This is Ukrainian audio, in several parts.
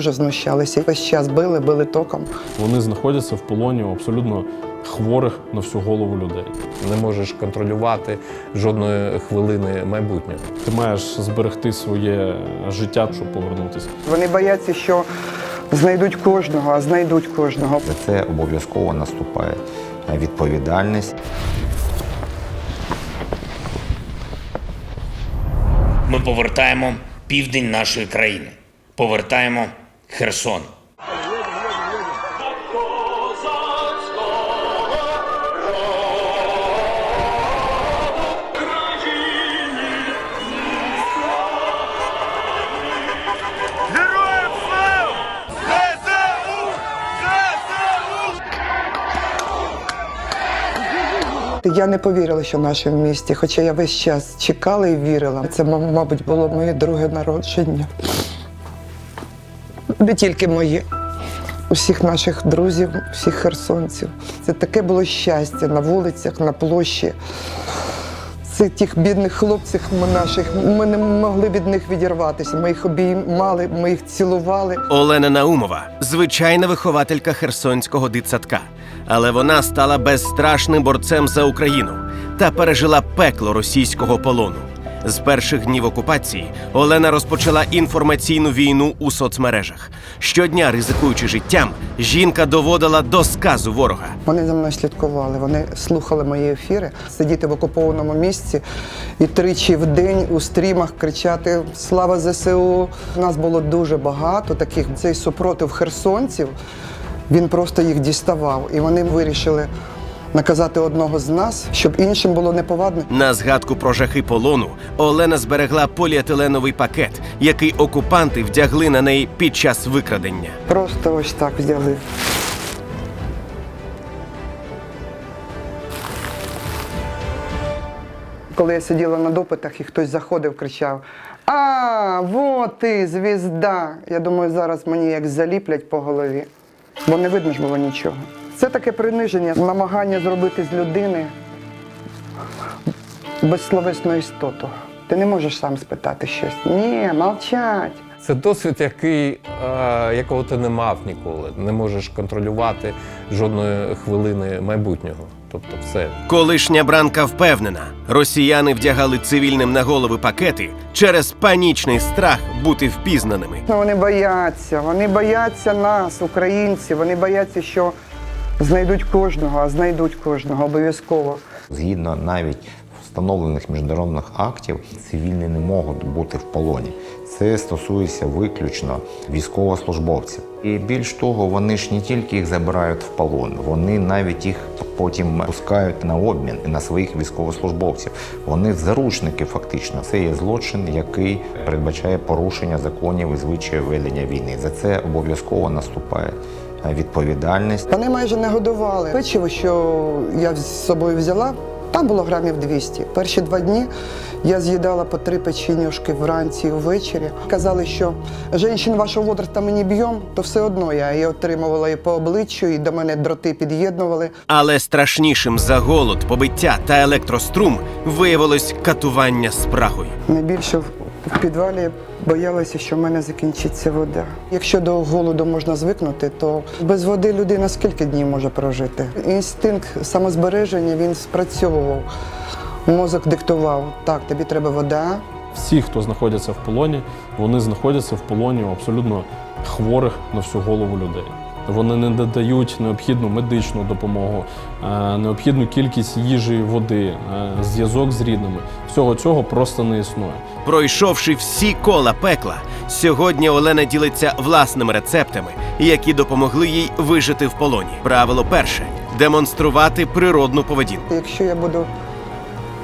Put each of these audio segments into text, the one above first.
дуже знущалися. Весь час били, били током. Вони знаходяться в полоні абсолютно хворих на всю голову людей. Не можеш контролювати жодної хвилини майбутнього. Ти маєш зберегти своє життя, щоб повернутися. Вони бояться, що знайдуть кожного, а знайдуть кожного. За це обов'язково наступає відповідальність. Ми повертаємо південь нашої країни. Повертаємо Херсон. Я не повірила, що в нашому місті, хоча я весь час чекала і вірила. Це, мабуть, було моє друге народження. Не тільки моє, усіх наших друзів, всіх херсонців. Це таке було щастя на вулицях, на площі. Це тих бідних хлопців наших. Ми не могли від них відірватися. Ми їх обіймали, ми їх цілували. Олена Наумова звичайна вихователька херсонського дитсадка, але вона стала безстрашним борцем за Україну та пережила пекло російського полону. З перших днів окупації Олена розпочала інформаційну війну у соцмережах. Щодня, ризикуючи життям, жінка доводила до сказу ворога. Вони за мною слідкували, вони слухали мої ефіри, сидіти в окупованому місці і тричі в день у стрімах кричати Слава ЗСУ! Нас було дуже багато таких. Цей супротив херсонців, він просто їх діставав. І вони вирішили наказати одного з нас, щоб іншим було неповадно. На згадку про жахи полону Олена зберегла поліетиленовий пакет, який окупанти вдягли на неї під час викрадення. Просто ось так взяли. Коли я сиділа на допитах і хтось заходив, кричав: А, вот ти, звізда. Я думаю, зараз мені як заліплять по голові, бо не видно ж було нічого. Це таке приниження, намагання зробити з людини безсловесну істоту. Ти не можеш сам спитати щось. Ні, мовчать. Це досвід, який, е, якого ти не мав ніколи. Не можеш контролювати жодної хвилини майбутнього. Тобто, все Колишня бранка впевнена, росіяни вдягали цивільним на голови пакети через панічний страх бути впізнаними. Вони бояться, вони бояться нас, українців. Вони бояться, що знайдуть кожного, а знайдуть кожного обов'язково. Згідно навіть встановлених міжнародних актів, цивільні не можуть бути в полоні. Це стосується виключно військовослужбовців. І більш того, вони ж не тільки їх забирають в полон, вони навіть їх потім пускають на обмін на своїх військовослужбовців. Вони заручники, фактично. Це є злочин, який передбачає порушення законів і звичаїв ведення війни. За це обов'язково наступає відповідальність. Вони майже не годували. Печиво, що я з собою взяла, там було грамів 200. Перші два дні я з'їдала по три печенюшки вранці і ввечері. Казали, що жінчин вашого возраста ми не б'ємо, то все одно я її отримувала і по обличчю, і до мене дроти під'єднували. Але страшнішим за голод, побиття та електрострум виявилось катування спрагою. Найбільше в підвалі боялася, що в мене закінчиться вода. Якщо до голоду можна звикнути, то без води людина скільки днів може прожити? Інстинкт самозбереження він спрацьовував. Мозок диктував, так, тобі треба вода. Всі, хто знаходяться в полоні, вони знаходяться в полоні абсолютно хворих на всю голову людей. Вони не надають необхідну медичну допомогу, е, необхідну кількість їжі і води, е, зв'язок з рідними. Всього цього просто не існує. Пройшовши всі кола пекла, сьогодні Олена ділиться власними рецептами, які допомогли їй вижити в полоні. Правило перше демонструвати природну поведінку. Якщо я буду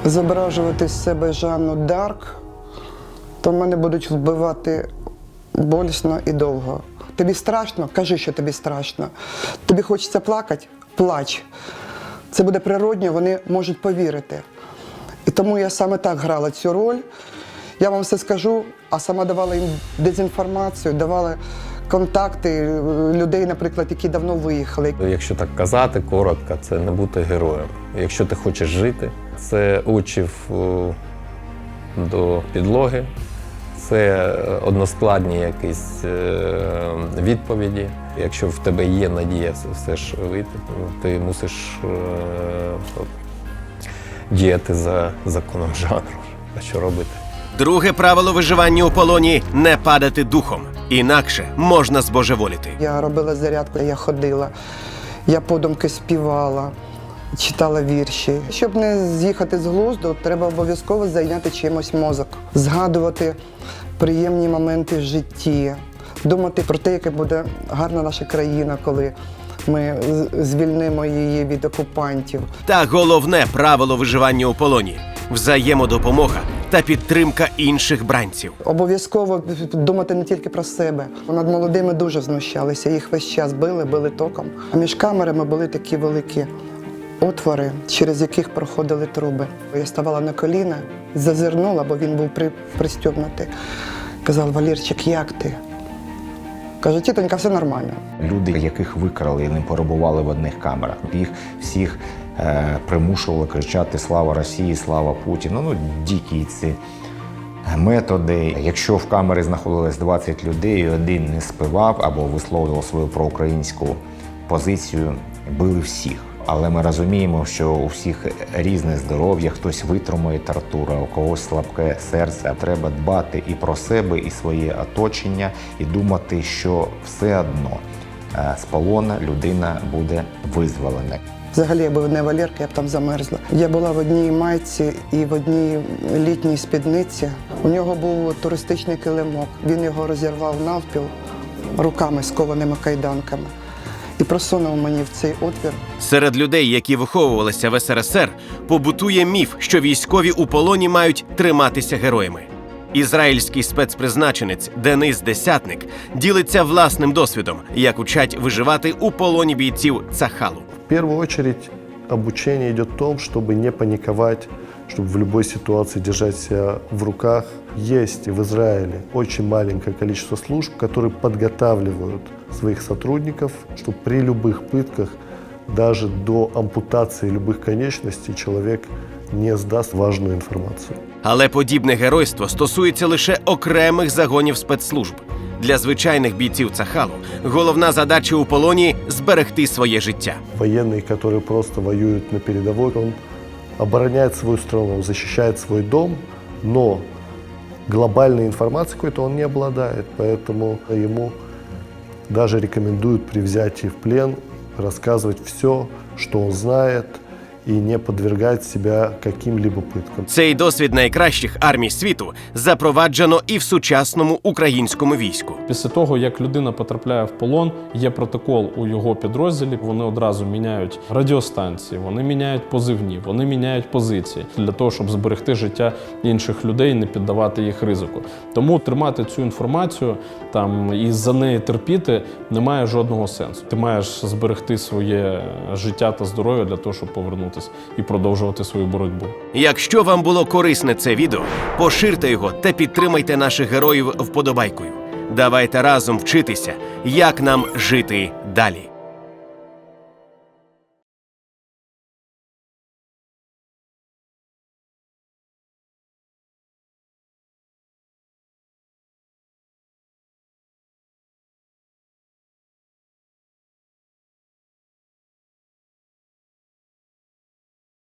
зображувати з себе Жанну Дарк, то мене будуть вбивати болісно і довго. Тобі страшно? Кажи, що тобі страшно. Тобі хочеться плакати? Плач. Це буде природньо, вони можуть повірити. І тому я саме так грала цю роль. Я вам все скажу, а сама давала їм дезінформацію, давала контакти е, людей, наприклад, які давно виїхали. Якщо так казати коротко, це не бути героєм. Якщо ти хочеш жити, це очі е, до підлоги, це односкладні якісь е, відповіді. Якщо в тебе є надія все- ж вийти, ну, ти мусиш е, діяти за законом жанру. А що робити? Друге правило виживання у полоні не падати духом. Інакше можна збожеволіти. Я робила зарядку, я ходила, я подумки співала, читала вірші. Щоб не з'їхати з глузду, треба обов'язково зайняти чимось мозок, згадувати приємні моменти в житті, думати про те, яка буде гарна наша країна, коли ми звільнимо її від окупантів. Та головне правило виживання у полоні взаємодопомога та підтримка інших бранців. Обов'язково думати не тільки про себе. Над молодими дуже знущалися. Їх весь час били, били током. А між камерами були такі великі отвори, через яких проходили труби. Я ставала на коліна, зазирнула, бо він був при, пристьобнутий. Казав, Валірчик, як ти? Кажу, тітонька, все нормально. Люди, яких викрали і не перебували в одних камерах, їх всіх е, примушували кричати Слава Росії, слава Путіну. Ну, дикі ці методи. Якщо в камері знаходилось 20 людей, і один не співав або висловлював свою проукраїнську позицію, били всіх. Але ми розуміємо, що у всіх різне здоров'я, хтось витримує тортура, у когось слабке серце. Треба дбати і про себе, і своє оточення, і думати, що все одно е, з полона людина буде визволена. Взагалі, якби не Валерка, я б там замерзла. Я була в одній майці і в одній літній спідниці. У нього був туристичний килимок. Він його розірвав навпіл руками з кованими кайданками і просунув мені в цей отвір. Серед людей, які виховувалися в СРСР, побутує міф, що військові у полоні мають триматися героями. Ізраїльський спецпризначенець Денис Десятник ділиться власним досвідом, як учать виживати у полоні бійців Цахалу. В первую очередь обучение идет в том, чтобы не паниковать, чтобы в любой ситуации держать себя в руках. Есть в Израиле очень маленькое количество служб, которые подготавливают своих сотрудников, чтобы при любых пытках, даже до ампутации любых конечностей, человек не сдаст важную информацию. Але подібне геройство стосується лише окремих загонів спецслужб. Для звичайних бійців Цахалу головна задача у полоні зберегти своє життя. Военный, который просто воюет на передовой, он обороняет свою страну, защищает свой дом, но глобальной информацией какой-то он не обладает, поэтому ему даже рекомендуют при взятии в плен рассказывать все, что он знает, и не подвергать себя каким-либо пыткам. Цей досвід найкращих армій світу запроваджено і в сучасному українському війську. Після того, як людина потрапляє в полон, є протокол у його підрозділі. Вони одразу міняють радіостанції, вони міняють позивні, вони міняють позиції для того, щоб зберегти життя інших людей, не піддавати їх ризику. Тому тримати цю інформацію там і за неї терпіти немає жодного сенсу. Ти маєш зберегти своє життя та здоров'я для того, щоб повернутися і продовжувати свою боротьбу. Якщо вам було корисне це відео, поширте його та підтримайте наших героїв вподобайкою. Давайте разом вчитися, як нам жити далі.